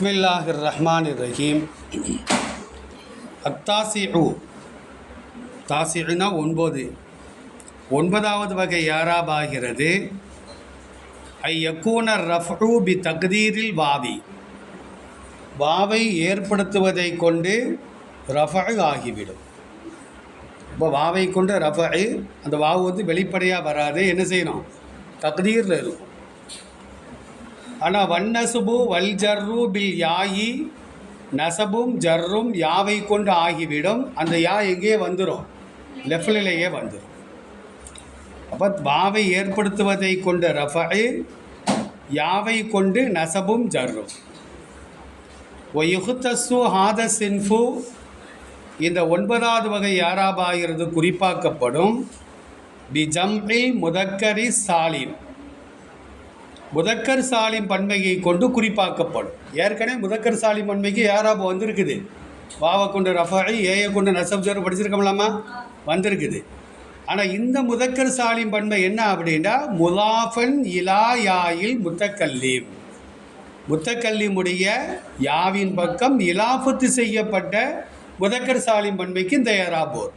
பிஸ்மில்லாஹ் ரஹ்மான் ரஹீம் அத்தாசிஉ. தாசினா ஒன்பது. ஒன்பதாவது வகை யாராபாகிறது? ஐ யக்கூன ரஃபு பி தக்தீரில் வாவி. வாவை ஏற்படுத்துவதை கொண்டு ரஃபு ஆகிவிடும். இப்போ வாவை கொண்டு ரஃபு அந்த வாவு வந்து வெளிப்படையாக வராது. என்ன செய்யணும்? தக்தீரில் இருக்கும். ஆனால் வன்னசுபு வல் ஜர்ரு பில் யாயி நசபும் ஜர்ரும் யாவை கொண்டு ஆகிவிடும். அந்த யா எங்கேயே வந்துடும் லெஃப்டிலேயே வந்துடும் அப்போ வாவை ஏற்படுத்துவதை கொண்ட ரஃபை யாவை கொண்டு நசபும் ஜர்ரும். ஒயுகுத்தசு ஹாத சின்ஃபு இந்த ஒன்பதாவது வகை யாராபாகிறது குறிப்பாக்கப்படும். பி ஜம்இல் முதக்கரி சாலின் முதக்கர் சாலிம் பன்மையை கொண்டு குறிப்பாக்கப்படும். ஏற்கனவே முதக்கர் சாலிம் பன்மைக்கு யாராபு வந்திருக்குது. வாவை கொண்டு ரஃபாய் ஏயை கொண்டு நசப் படிச்சிருக்கோம்லாமா வந்திருக்குது. ஆனால் இந்த முதக்கர் சாலிம் பன்மை என்ன அப்படின்னா முலாஃபன் இலா யாயில் முத்தக்கல்லீம். முத்தக்கல்லிமுடைய யாவின் பக்கம் இலாஃபத்து செய்யப்பட்ட முதக்கர் சாலிம் பன்மைக்கு இந்த ஏராபோர்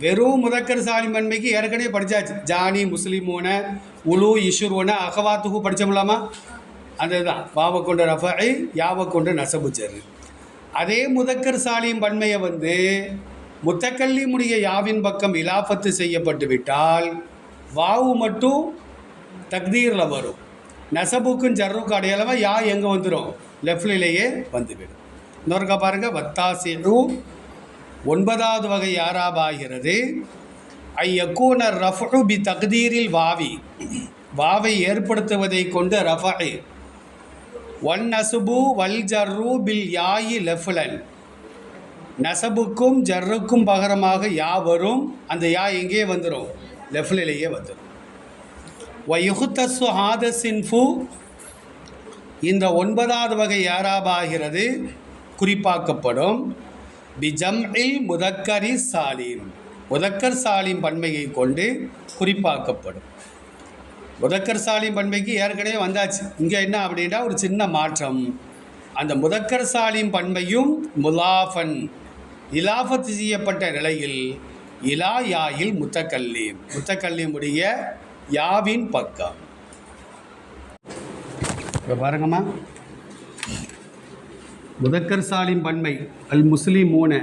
வெறும் முதக்கர் சாலிம் மண்மைக்கு ஏற்கனவே படித்தாச்சு ஜானி முஸ்லீமோன உலு இஷுருவன அகவாத்துகு படித்தோம்லாமா அந்த இதுதான் வாவை கொண்ட ரஃபை யாவை கொண்ட நசபு அதே முதக்கர் சாலிம் பன்மையை வந்து முத்தக்கல்லிமுடைய யாவின் பக்கம் இலாபத்து செய்யப்பட்டு விட்டால் வாவு மட்டும் தக்தீரில் வரும். நசபுக்கும் ஜர்ருக்கும் அடையாளமாக யா எங்கே வந்துடும் லெஃப்ட்லேயே வந்துவிடும். இன்னொருக்கா பாருங்கள் வத்தாசிரு ஒன்பதாவது வகை யாராபாகிறது? ஐ யக்கூன ரஃபு பி தக்தீரில் வாவி. வாவை ஏற்படுத்துவதை கொண்டு ரஃபை. ஒன் நசுபு வல் ஜர்ரு பில் யாயி லெஃப்லன். நசபுக்கும் ஜர்ருக்கும் பகரமாக யா வரும். அந்த யா எங்கே வந்துடும் லெஃப்லிலேயே வந்துடும் வயுகுத்தசு ஹாத சின்ஃபு இந்த ஒன்பதாவது வகை யாராபாகிறது? குறிப்பாக்கப்படும். பிஜம்இல் முதக்கரி சாலீம். முதக்கர் சாலிம் பன்மையை கொண்டு குறிப்பாக்கப்படும். முதக்கர் சாலிம் பன்மைக்கு ஏற்கனவே வந்தாச்சு. இங்கே என்ன அப்படின்னா ஒரு சின்ன மாற்றம். அந்த முதக்கர் சாலிம் பன்மையும் முலாஃபன் இலாஃபத்து செய்யப்பட்ட நிலையில் இலா யாயில் முத்தக்கல்லீம். முத்தக்கல்லீமுடைய யாவின் பக்கம். இப்போ பாருங்கம்மா. முதக்கர் சாலிம் பன்மை அல் முஸ்லீம் மூணு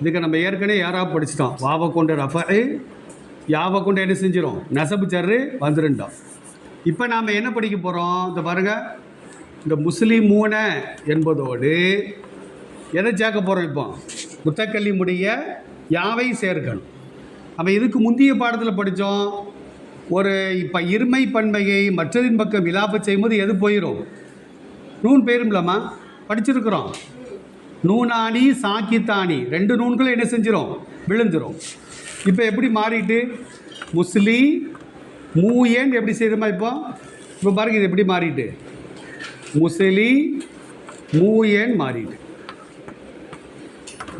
இதுக்கு நம்ம ஏற்கனவே யாராக படிச்சிட்டோம். வாவை கொண்டு ரஃபை யாவை கொண்டு என்ன செஞ்சிடும் நெசப்பு சர்ரு வந்துருண்டோம் இப்போ நாம் என்ன படிக்க போகிறோம் இந்த பாருங்கள் இந்த முஸ்லீம் மூண என்பதோடு எதை சேர்க்க போகிறோம் இப்போ? முத்தக்கல்லி முடிய யாவை சேர்க்கணும். நம்ம இதுக்கு முந்தைய பாடத்தில் படித்தோம் ஒரு இப்போ இருமை பன்மையை மற்றதின் பக்கம் விலாப்ப செய்யும்போது எது போயிடும் நூன் போயிரும்லம்மா. படிச்சிருக்கிறோம். நூனானி சாக்கித்தானி ரெண்டு நூன்களும் என்ன செஞ்சிடும் விழுந்துடும் இப்போ எப்படி மாறிட்டு? முஸ்லி மூயன் எப்படி செய்யுதுமா இப்போ? இப்போ பாருங்க இது எப்படி மாறிட்டு? முஸ்லி மூயன் மாறிட்டு.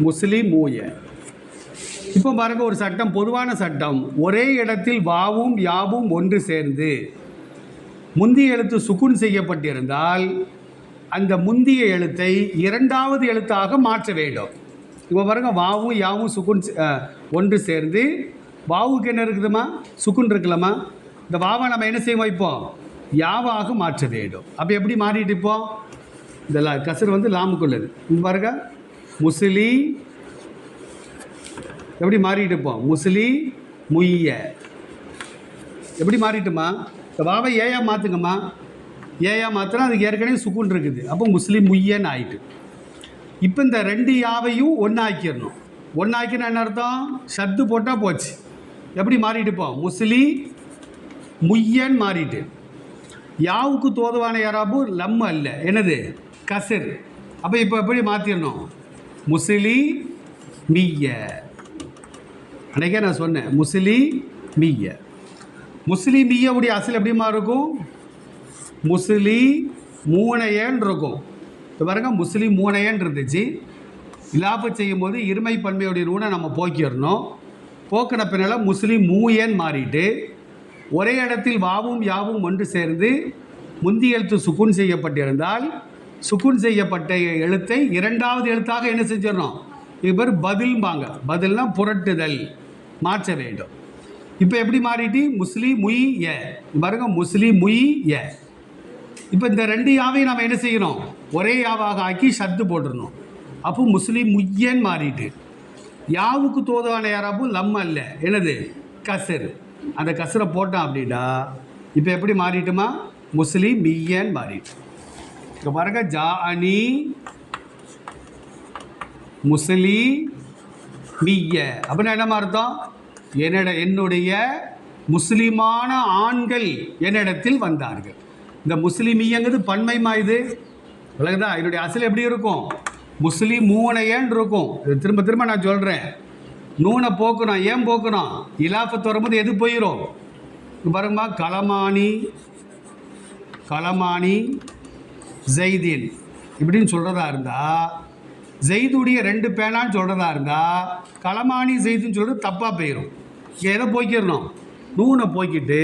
முஸ்லி மூயன். இப்போ பாருங்க ஒரு சட்டம் பொதுவான சட்டம். ஒரே இடத்தில் வாவும் யாவும் ஒன்று சேர்ந்து முந்தி எழுத்து சுக்குன் செய்யப்பட்டிருந்தால் அந்த முந்திய எழுத்தை இரண்டாவது எழுத்தாக மாற்ற வேண்டும். இப்போ பாருங்க வாவும் யாவும் சுக்குன் ஒன்று சேர்ந்து வாவுக்கு என்ன இருக்குதுமா? சுக்குன் இருக்கலாமா இந்த வாவை நம்ம என்ன செய்வோம் வைப்போம் யாவாக மாற்ற வேண்டும். அப்போ எப்படி மாறிட்டு இப்போ? இந்த லா- கசர் வந்து லாமுக்குள்ளது. இங்க பாருங்க முஸ்லி எப்படி மாறிட்டு இப்போ? முஸ்லி முய்ய. எப்படி மாறிட்டுமா? இந்த வாவை ஏயா மாற்றுங்கம்மா ஏயா மாத்திரம் அதுக்கு ஏற்கனவே சுக்குன் இருக்குது. அப்போ முஸ்லீம் முய்யன்னு ஆயிட்டு. இப்போ இந்த ரெண்டு யாவையும் ஒன்றாக்கிடணும் ஒன்றாக்கினா என்ன அர்த்தம்? சத்து போட்டால் போச்சு. எப்படி மாறிட்டு இப்போ? முஸ்லி முய்யன் மாறிட்டு. யாவுக்கு தோதுவான யாராபு? லம் அல்ல. என்னது? கசர். அப்போ இப்போ எப்படி மாற்றிடணும் முஸ்லி மீய அன்றைக்கே நான் சொன்னேன் முஸ்லி மிய்ய. உடைய அசல் எப்படிமா இருக்கும்? முஸ்லி மூணையன் இருக்கும் இப்போ பாருங்க முஸ்லீம் மூணையன் இருந்துச்சு இலாப்பு செய்யும் போது இருமை பன்மையுடைய நூனை நம்ம போக்கிடணும். போக்கின பின்னால் முஸ்லீம் மூயன் மாறிட்டு ஒரே இடத்தில் வாவும் யாவும் ஒன்று சேர்ந்து முந்தி எழுத்து சுக்குன் செய்யப்பட்டிருந்தால் சுக்குன் செய்யப்பட்ட எழுத்தை இரண்டாவது எழுத்தாக என்ன செஞ்சிடணும்? இது பேர் பதில்பாங்க பதில்னா புரட்டுதல் மாற்ற வேண்டும். இப்போ எப்படி மாறிட்டு? முஸ்லீம் முய் ஏ பாருங்க முஸ்லீம் முய் ஏ இப்போ இந்த ரெண்டு யாவையும் நம்ம என்ன செய்யணும் ஒரே யாவாக ஆக்கி ஷர்த்து போட்டுடணும் அப்போ முஸ்லீம் முய்யன் மாறிட்டு. யாவுக்கு தோதான யாராப்பும் லம் அல்ல. என்னது? கசரு. அந்த கசரை போட்டோம் அப்படின்னா இப்போ எப்படி மாறிட்டுமா? முஸ்லீம் மிய்யன் மாறிட்டு. இப்போ பாருங்க ஜா அனி முஸ்லி மிய்ய அப்படின்னா என்ன அர்த்தம்? என்னிட என்னுடைய முஸ்லீமான ஆண்கள் என்னிடத்தில் வந்தார்கள். இந்த முஸ்லிமியங்கிறது பன்மைமா இது. விளக்குதா? இதனுடைய அசல் எப்படி இருக்கும்? முஸ்லீம் மூனையன் இருக்கும்? இது திரும்ப திரும்ப நான் சொல்கிறேன் நூனை போக்கணும் ஏன் போக்கணும் இலாஃபத்து வரும்போது எது போயிடும் பாருங்கம்மா களமானி களமானி ஜெய்தீன். இப்படின்னு சொல்கிறதா இருந்தால் ஜெய்துடைய ரெண்டு பேனான்னு சொல்கிறதா இருந்தால் களமானி ஜெய்துன்னு சொல்கிறது தப்பாக போயிடும் எதை போய்க்கிடணும் நூனை போய்க்கிட்டு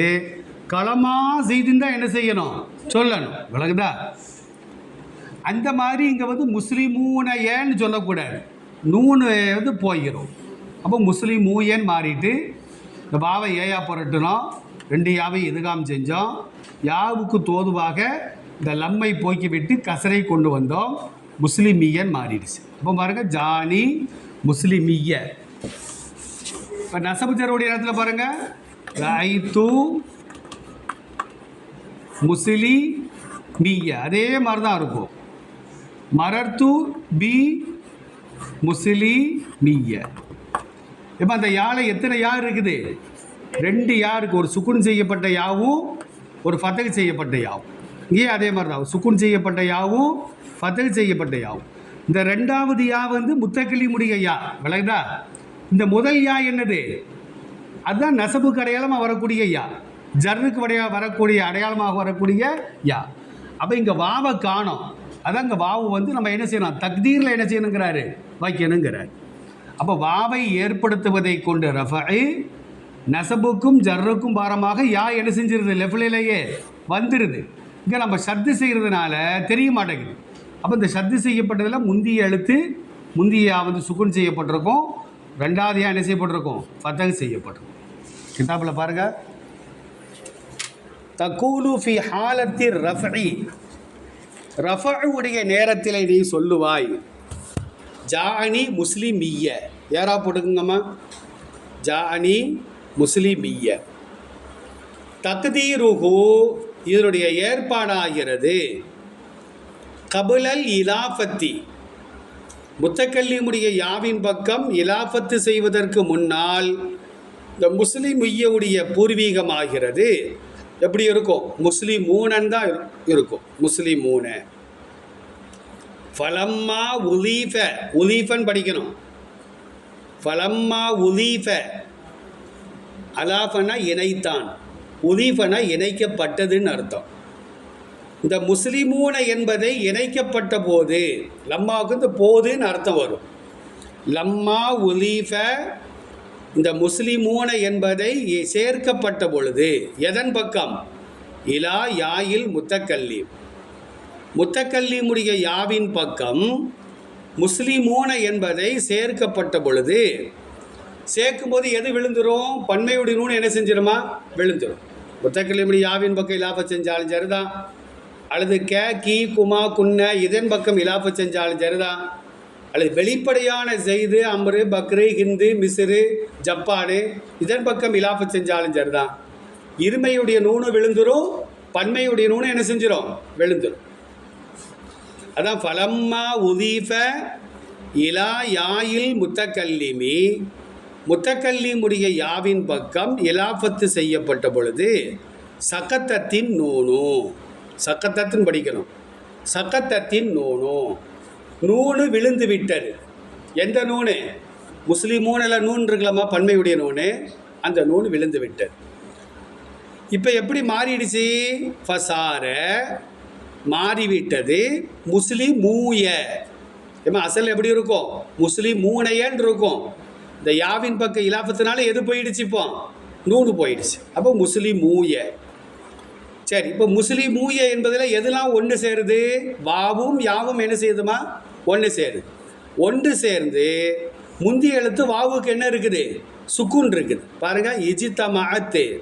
களமா செய்துன்னு தான் என்ன செய்யணும்? சொல்லணும். விளக்குதா? அந்த மாதிரி இங்கே வந்து முஸ்லீமூன ஏன்னு சொல்லக்கூடாது. நூனு வந்து போயிடும் அப்போ முஸ்லீம் மூயன்னு மாறிட்டு? இந்த பாவை ஏயா புரட்டணும் ரெண்டு யாவை எதுகாம் செஞ்சோம். யாவுக்கு தோதுவாக இந்த லம்மை போக்கி விட்டு கசரை கொண்டு வந்தோம். முஸ்லிமியன் மாறிடுச்சு. அப்போ பாருங்க ஜானி முஸ்லிமிய. இப்போ நசபுச்சருடைய இடத்துல பாருங்க. ரைத்து முசிலி மிய அதே மாதிரி தான் இருக்கும். மரர்த்து பி. முசிலி மிய இப்போ அந்த யாழை எத்தனை யார் இருக்குது? ரெண்டு யாருக்கு ஒரு சுக்குன் செய்யப்பட்ட யாவும் ஒரு ஃபத்தகு செய்யப்பட்ட யாவும். இங்கேயே அதே மாதிரி தான் சுக்குன் செய்யப்பட்ட யாவும் ஃபத்தகு செய்யப்பட்ட யாவும். இந்த ரெண்டாவது யா வந்து முத்தக்கிளி முடிய யா. விளக்குதா? இந்த முதல் யா என்னது? அதுதான் நெசப்பு அடையாளமாக வரக்கூடிய யா. ஜர்னுக்கு அடையா வரக்கூடிய அடையாளமாக வரக்கூடிய யா. அப்போ இங்கே வாவை காணோம். அதான் இங்கே வாவு வந்து நம்ம என்ன செய்யணும்? தக்தீரில் என்ன செய்யணுங்கிறாரு? வைக்கணுங்கிறார். அப்போ வாவை ஏற்படுத்துவதை கொண்டு ரஃபை நெசபுக்கும் ஜர்ருக்கும் பாரமாக யா என்ன செஞ்சிருது? லெஃப்டிலேயே வந்துடுது இங்கே நம்ம சத்து செய்கிறதுனால தெரிய மாட்டேங்குது. அப்போ இந்த சத்து செய்யப்பட்டதில் முந்திய எழுத்து முந்தியா வந்து சுக்குன் செய்யப்பட்டிருக்கும். ரெண்டாவது யா என்ன செய்யப்பட்டிருக்கும்? ஃபத்தகு செய்யப்பட்டிருக்கும். கிதாபில் பாருங்கள் தக்கூலு ஃபி ஹாலத்தி ரஃபி. ரஃபுடைய நேரத்தில் நீ சொல்லுவாய் ஜானி முஸ்லிமிய யாரா போட்டுக்குங்கம்மா? ஜானி முஸ்லிமிய தக்தீருஹு இதனுடைய ஏற்பாடாகிறது. கபுலல் இலாஃபத்தி. முத்தக்கல்லிமுடைய யாவின் பக்கம் இலாஃபத்து செய்வதற்கு முன்னால் இந்த முஸ்லீம் உய்யவுடைய பூர்வீகமாகிறது. எப்படி இருக்கும்? முஸ்லீம் மூணன் தான் இருக்கும். முஸ்லீம் மூணு ஃபலம்மா உலீஃப உலீஃபன் படிக்கணும். ஃபலம்மா உலீஃப. அலாஃபனா இணைத்தான். உலீஃபனா இணைக்கப்பட்டதுன்னு அர்த்தம். இந்த முஸ்லிமூன என்பதை இணைக்கப்பட்ட போது லம்மாவுக்கு இந்த போதுன்னு அர்த்தம் வரும். லம்மா உலீஃப இந்த முஸ்லிமூன என்பதை சேர்க்கப்பட்ட பொழுது எதன் பக்கம்? இலா யாயில் முத்தக்கல்லி முத்தக்கல்லிமுடைய யாவின் பக்கம் முஸ்லிமூன என்பதை சேர்க்கப்பட்ட பொழுது சேர்க்கும்போது எது விழுந்துரும்? பன்மையுடைய நூன் என்ன செஞ்சிருமா? விழுந்துடும் முத்தக்கல்லிமுடைய யாவின் பக்கம் இலாப செஞ்சாலும் சரிதான். அல்லது கே கி குமா குன்ன இதன் பக்கம் இலாப செஞ்சாலும் சரிதான். அல்லது வெளிப்படையான செய்து அம்ரு பக்ரு ஹிந்து மிஸ்ரு ஜப்பானு இதன் பக்கம் இலாப செஞ்சாலும் சரிதான். இருமையுடைய நூனு விழுந்துரும் பன்மையுடைய நூனு என்ன செஞ்சிடும் விழுந்துடும் அதான் ஃபலம்மா உதீஃப இலா யாயில் முத்தக்கல்லிமி. முத்தக்கல்லிமுடைய யாவின் பக்கம் இலாஃபத்து செய்யப்பட்ட பொழுது சக்கத்தத்தின் நூனு. சக்கத்தத்தின் படிக்கணும். சக்கத்தத்தின் நூனு. நூனு விழுந்து விட்டது. எந்த நூனு? முஸ்லீம் மூணில் நூன் இருக்கலாமா பன்மையுடைய நூனு. அந்த நூன் விழுந்து விட்டது. இப்போ எப்படி மாறிடுச்சு? ஃபசார மாறிவிட்டது முஸ்லீம் மூய. ஏமா அசல் எப்படி இருக்கும்? முஸ்லீம் மூனையன்னு இருக்கும். இந்த யாவின் பக்க இலாபத்தினால எது போயிடுச்சு இப்போ? நூறு போயிடுச்சு. அப்போ முஸ்லிம் மூய. சரி இப்போ முஸ்லீம் மூய என்பதில் எதெல்லாம் ஒன்று சேருது? வாவும் யாவும் என்ன செய்யுதுமா? ஒன்று சேருது ஒன்று சேர்ந்து முந்திய எழுத்து வாவுக்கு என்ன இருக்குது? சுக்குன் இருக்குது. பாருங்க இஜித்தமாத்து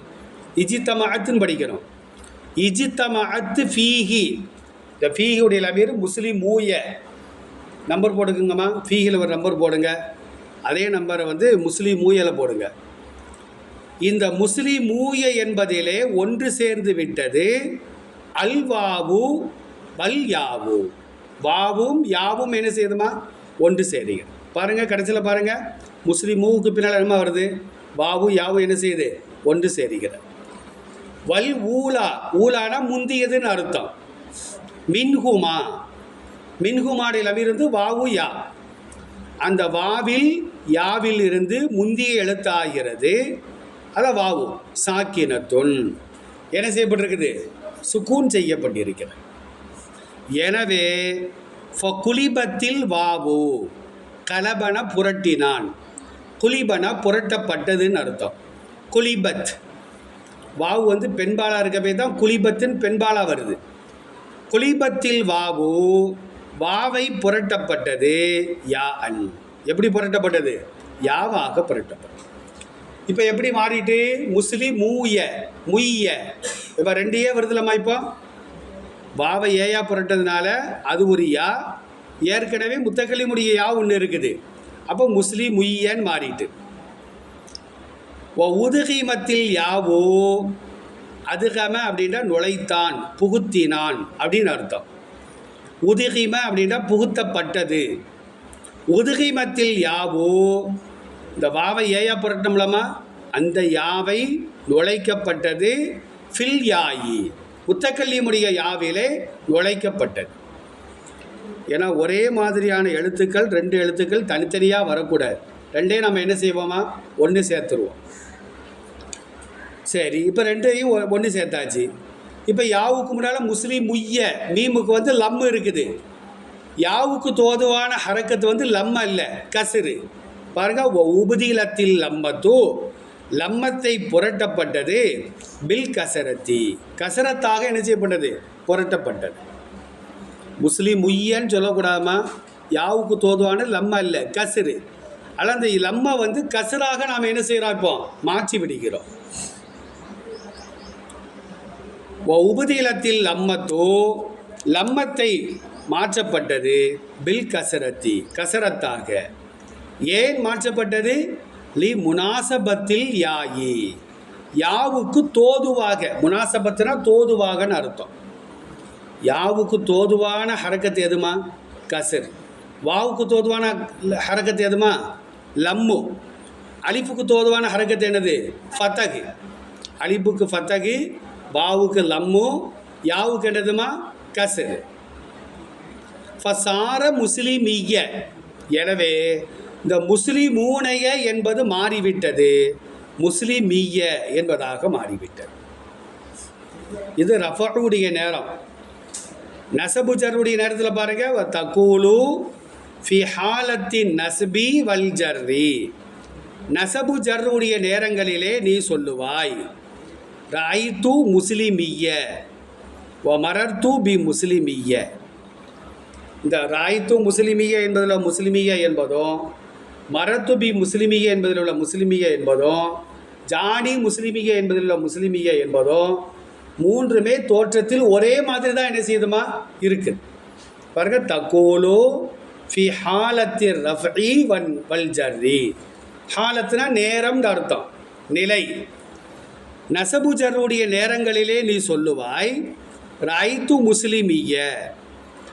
இஜித்தமாத்துன்னு படிக்கணும். இஜித்தமாத்து ஃபீஹி. இந்த ஃபீஹியுடைய லபீர் முஸ்லீம் மூய நம்பர் போடுங்கம்மா. ஃபீஹில் ஒரு நம்பர் போடுங்க. அதே நம்பரை வந்து முஸ்லீம் மூயல போடுங்க. இந்த முஸ்லீம் மூய என்பதிலே ஒன்று சேர்ந்து விட்டது அல்வாவு பல்யாவு வாவும் யாவும் என்ன செய்யுதுமா? ஒன்று சேருங்க பாருங்க கடைசியில் பாருங்க. முஸ்லீம் மூவுக்கு பின்னால் என்னமா வருது? வாவும் யாவும் என்ன செய்யுது? ஒன்று சேருகிறது வல் ஊலா. ஊலானா முந்தியதுன்னு அர்த்தம். மின்ஹுமா. மின்ஹுமாடில் அமிருந்து வாவு யா. அந்த வாவில் யாவில் இருந்து முந்திய எழுத்தாகிறது. அதான் வாவு. சாக்கினத்துன். என்ன செய்யப்பட்டிருக்குது? சுக்கூன் செய்யப்பட்டிருக்கிறது. எனவே குலிபத்தில் வாவு கலபன புரட்டினான். குலிபன புரட்டப்பட்டதுன்னு அர்த்தம். குலிபத். வாவு வந்து பெண்பாலாக இருக்கவே தான் குலிபத்துன்னு பெண்பாலாக வருது. குலிபத்தில் வாவு வாவை புரட்டப்பட்டது யா அன். எப்படி புரட்டப்பட்டது? யாவாக புரட்டப்பட்டது. இப்போ எப்படி மாறிட்டு? முஸ்லிம் மூய முய்ய. இப்போ ரெண்டையே வருதுலம்மா இப்போ? வாவை ஏயா புரட்டதுனால அது ஒரு யா. ஏற்கனவே முத்தக்கலிமுடைய யா ஒன்று இருக்குது. அப்போ முஸ்லீம் முய்யன்னு மாறிட்டு. ஓ உதுகிமத்தில் யாவோ. அதுகம அப்படின்னா நுழைத்தான் புகுத்தினான் அப்படின்னு அர்த்தம். உதுகிம அப்படின்னா புகுத்தப்பட்டது. உதுகிமத்தில் யாவோ. இந்த வாவை ஏயா புரட்டம்லமா அந்த யாவை நுழைக்கப்பட்டது. ஃபில் யாயி. புத்தக்கல்லியமுடைய யாவிலே உழைக்கப்பட்டது. ஏன்னா ஒரே மாதிரியான எழுத்துக்கள் ரெண்டு எழுத்துக்கள் தனித்தனியாக வரக்கூடாது. ரெண்டே நம்ம என்ன செய்வோமா? ஒன்று சேர்த்துருவோம். சரி இப்போ ரெண்டையும் ஒன்று சேர்த்தாச்சு. இப்போ யாவுக்கு முன்னால் முஸ்லீம் முய்ய மீமுக்கு வந்து லம்மு இருக்குது. யாவுக்கு தோதுவான ஹரக்கத்து வந்து லம்ம இல்லை கசுரு. பாருங்க உபதிலத்தில் லம்மத்து. லம்மத்தை புரட்டப்பட்டது பில் கசரத்தி. கசரத்தாக என்ன செய்யப்பட்டது? புரட்டப்பட்டது. முஸ்லீம் உய்யன்னு சொல்லக்கூடாமா யாவுக்கு தோதுவான லம்ம இல்லை கசுரு. ஆனால் அந்த லம்ம வந்து கசுராக நாம் என்ன செய்கிறோம் இப்போ? மாற்றி விடுகிறோம். உபதீலத்தில் லம்மத்தோ லம்மத்தை மாற்றப்பட்டது பில் கசரத்தி கசரத்தாக. ஏன் மாற்றப்பட்டது? லி முனாசபத்தில் யாயி. யாவுக்கு தோதுவாக முனாசபத்துனா தோதுவாகன்னு அர்த்தம். யாவுக்கு தோதுவான ஹரக்கத்து எதுமா? கசர். வாவுக்கு தோதுவான ஹரக்கத்து எதுமா? லம்மு. அலிப்புக்கு தோதுவான ஹரக்கத்து என்னது? ஃபத்தகு அலிப்புக்கு ஃபத்தகு வாவுக்கு லம்மு யாவுக்கு என்னதுமா? கசர். ஃபசார முஸ்லிமிய. எனவே இந்த முஸ்லிமூனைய என்பது மாறிவிட்டது முஸ்லிமிய என்பதாக மாறிவிட்டது. இது ரஃபருடைய நேரம். நசபுஜருடைய நேரத்தில் பாருங்க தகுலு ஃபி ஹாலத்தின் நஸ்பி வல் ஜர்ரி நசபு ஜர்ருடைய நேரங்களிலே நீ சொல்லுவாய் ரைத்து முஸ்லிமிய ஒ தூ பி முஸ்லிமிய. இந்த ராய்த்து முஸ்லிமிய என்பதில் முஸ்லிமிய என்பதும் மரத்துபி முஸ்லிமிய என்பதில் உள்ள முஸ்லிமிய என்பதும் ஜானி முஸ்லிமிய என்பதில் உள்ள முஸ்லிமிய என்பதும் மூன்றுமே தோற்றத்தில் ஒரே மாதிரி தான் என்ன செய்யுதுமா? இருக்குது பாருங்க தகோலோ ஃபி ஹாலத்தில் ரஃபி வன் வல் ஜர்ரி. ஹாலத்துனா நேரம்னு அர்த்தம். நிலை. நசபு ஜருடைய நேரங்களிலே நீ சொல்லுவாய் ரைத்து முஸ்லிமிய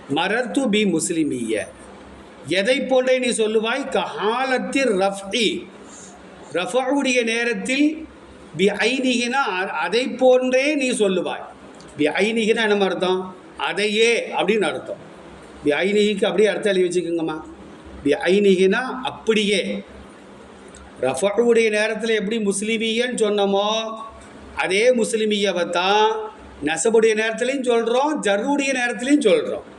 மரத்து பி முஸ்லிமிய. எதை போன்றே நீ சொல்லுவாய்? கஹாலத்தில் ரஃப்இ. ரஃபுடைய நேரத்தில் பி ஐனிகினா அதை போன்றே நீ சொல்லுவாய். பி ஐனிகினா என்ன அர்த்தம்? அதையே அப்படின்னு அர்த்தம். பி ஐனிகிக்கு அப்படியே அர்த்தம் எழுதி வச்சுக்கோங்கம்மா. பி ஐனிகினா அப்படியே. ரஃபுடைய நேரத்தில் எப்படி முஸ்லிமியன்னு சொன்னோமோ அதே முஸ்லிமியவை தான் நசபுடைய நேரத்துலையும் சொல்கிறோம் ஜருடைய நேரத்துலையும் சொல்கிறோம்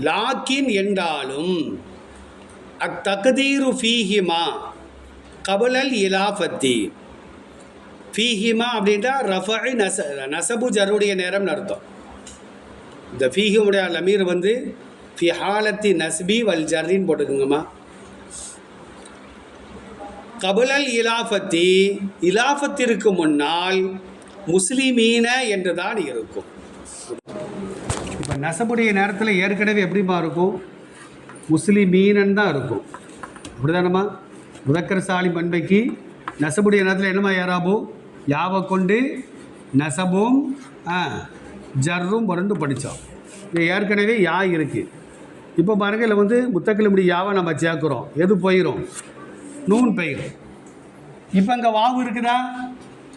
லாக்கின் என்றாலும் அத்தகதீரு ஃபீஹிமா கபலல் இலாஃபத்தி. ஃபீஹிமா அப்படின்ட்டா ரஃபை நச நசபு ஜருடைய நேரம்னு அர்த்தம். இந்த ஃபீஹிமுடைய லமீர் வந்து ஃபி ஹாலத்தி நஸ்பி வல் ஜர்ரின்னு போட்டுக்குங்கம்மா. கபுலல் இலாஃபத்தி இலாஃபத்திற்கு முன்னால் முஸ்லிமீன என்று தான் இருக்கும். நசபுடைய நேரத்தில் ஏற்கனவே எப்படிமா இருக்கும்? முஸ்லிமீனன் தான் இருக்கும். அப்படிதானம்மா? முதக்கர் சாலி பண்பைக்கு நசபுடைய நேரத்தில் என்னம்மா ஏறாபோ யாவை கொண்டு நசபும் ஜர்ரும் புரண்டு படித்தோம் இது ஏற்கனவே யா இருக்குது இப்போ பாருங்கள் இதில் வந்து முத்தக்கிழமுடி யாவை நம்ம சேர்க்குறோம். எது போயிடும் நூன் பெயரும். இப்போ இங்கே வாவு இருக்குதா?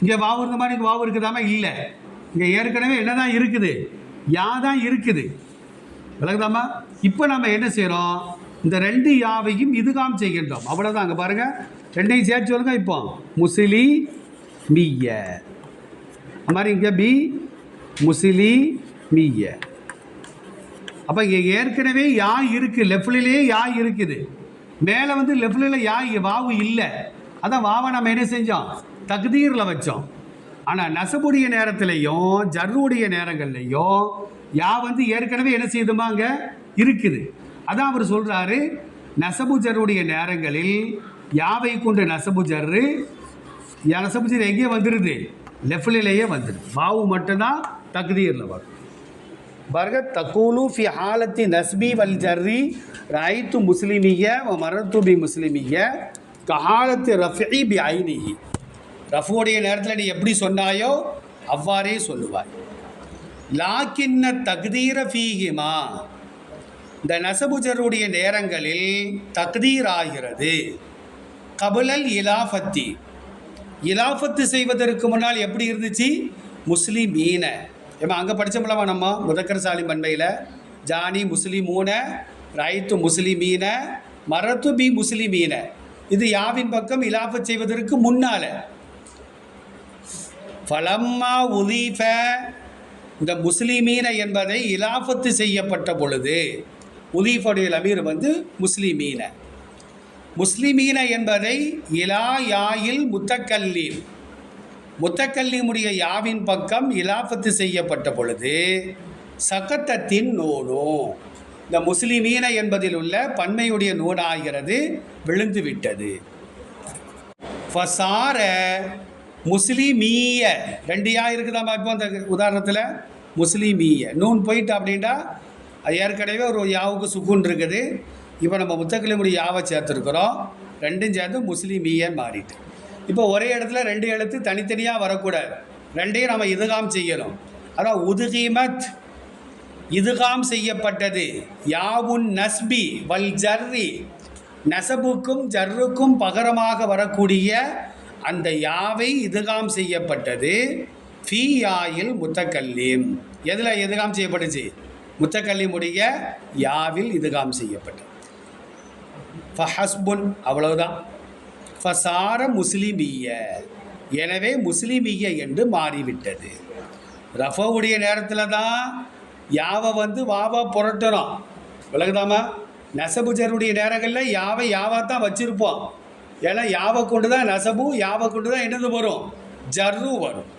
இங்கே வாவு இருந்த மாதிரி இங்கே வாவு இருக்குதாமா? இல்லை. இங்கே ஏற்கனவே என்ன தான் இருக்குது? யாதான் இருக்குது? விளக்குதாமா இப்போ நம்ம என்ன செய்கிறோம் இந்த ரெண்டு யாவையும் இதுகாம் செய்கின்றோம். அவ்வளோதான் அங்கே பாருங்கள் ரெண்டையும் சேர்த்து சொல்லுங்க இப்போ. முசிலி மீய. மாதிரி இங்கே பி முசிலி மீய. அப்போ இங்கே ஏற்கனவே யா இருக்குது லெஃப்ட்லேயே யா இருக்குது. மேலே வந்து லெஃப்டில் யா வாவு இல்லை. அதான் வாவை நம்ம என்ன செஞ்சோம்? தகுதீரில் வச்சோம். ஆனால் நசபுடைய நேரத்திலையும் ஜர்ருடைய நேரங்கள்லையும் யா வந்து ஏற்கனவே என்ன செய்யுதுமா அங்கே இருக்குது. அதான் அவர் சொல்கிறாரு நசபு ஜர்ருடைய நேரங்களில் யாவை கொண்டு நசபு ஜர்ரு? யா நசபு ஜர் எங்கேயே வந்துடுது லெஃப்ட்லேயே வந்துடுது பாவு மட்டும்தான் தகுதியில் வரும் பாருங்க தக்கூலு ஃபி ஹாலத்தி நஸ்பி வல் ஜர்ரி ரைத்து முஸ்லிமிய மரத்து பி முஸ்லிமிய கஹாலத்து ரஃபி பி ஐனிஹி. ரஃபுடைய நேரத்தில் நீ எப்படி சொன்னாயோ அவ்வாறே சொல்லுவாய். லாக்கின்ன தக்தீர ஃபீகிமா இந்த நசபுஜருடைய நேரங்களில் தக்தீர் ஆகிறது. கபுலல் இலாஃபத்தி. இலாஃபத்து செய்வதற்கு முன்னால் எப்படி இருந்துச்சு? முஸ்லிமீன. ஏமா அங்கே படித்தோம்லவா நம்ம முதக்கர் சாலிம் பண்பையில் ஜானி முஸ்லிமூன ரைத்து முஸ்லிமீன மரத்து பி முஸ்லிமீன. இது யாவின் பக்கம் இலாஃபத் செய்வதற்கு முன்னால். ஃபலம்மா உதீஃப. இந்த முஸ்லிமீன என்பதை இலாஃபத்து செய்யப்பட்ட பொழுது உதீஃபுடைய லமீர் வந்து முஸ்லிமீன. முஸ்லிமீன என்பதை இலா யாயில் முத்தக்கல்லீம். முத்தக்கல்லீமுடைய யாவின் பக்கம் இலாஃபத்து செய்யப்பட்ட பொழுது சகத்தத்தின் நூலும் இந்த முஸ்லிமீன என்பதில் உள்ள பன்மையுடைய நூலாகிறது விழுந்துவிட்டது. ஃபசார முஸ்லீமீய. ரெண்டு யா இருக்குதாம்மா இப்போ அந்த உதாரணத்தில்? முஸ்லீமீய. நூன் போயிட்டு அப்படின்ட்டா அது ஏற்கனவே ஒரு யாவுக்கு சுக்குன் இருக்குது. இப்போ நம்ம முத்தக்கிழமுடி யாவை சேர்த்துருக்குறோம்? ரெண்டும் சேர்ந்து முஸ்லீமீயன்னு மாறிட்டு. இப்போ ஒரே இடத்துல ரெண்டு எழுத்து தனித்தனியாக வரக்கூடாது. ரெண்டையும் நம்ம இதுகாம் செய்யணும். அதான் உதுகீமத் இதுகாம் செய்யப்பட்டது. யாவுன் நஸ்பி வல் ஜர்ரி. நெசபுக்கும் ஜர்ருக்கும் பகரமாக வரக்கூடிய அந்த யாவை இதுகாம் செய்யப்பட்டது? ஃபி யாயில் முத்தக்கல்லீம். எதில் எதுகாம் செய்யப்பட்டுச்சு? முத்தக்கல்லிமுடைய யாவில் இதுகாம் செய்யப்பட்டது. ஃபஹஸ்புன் அவ்வளவுதான். ஃபசார முஸ்லிமிய. எனவே முஸ்லிமிய என்று மாறிவிட்டது. ரஃபவுடைய நேரத்தில் தான் யாவை வந்து வாவா புரட்டுறோம். விளக்குதாமா? நெசபுஜருடைய நேரங்களில் யாவை யாவா தான் வச்சுருப்போம். ஏன்னா யாவை கொண்டு தான் நெசபு யாவை கொண்டு தான் என்னது வரும்? ஜர்ரு வரும்.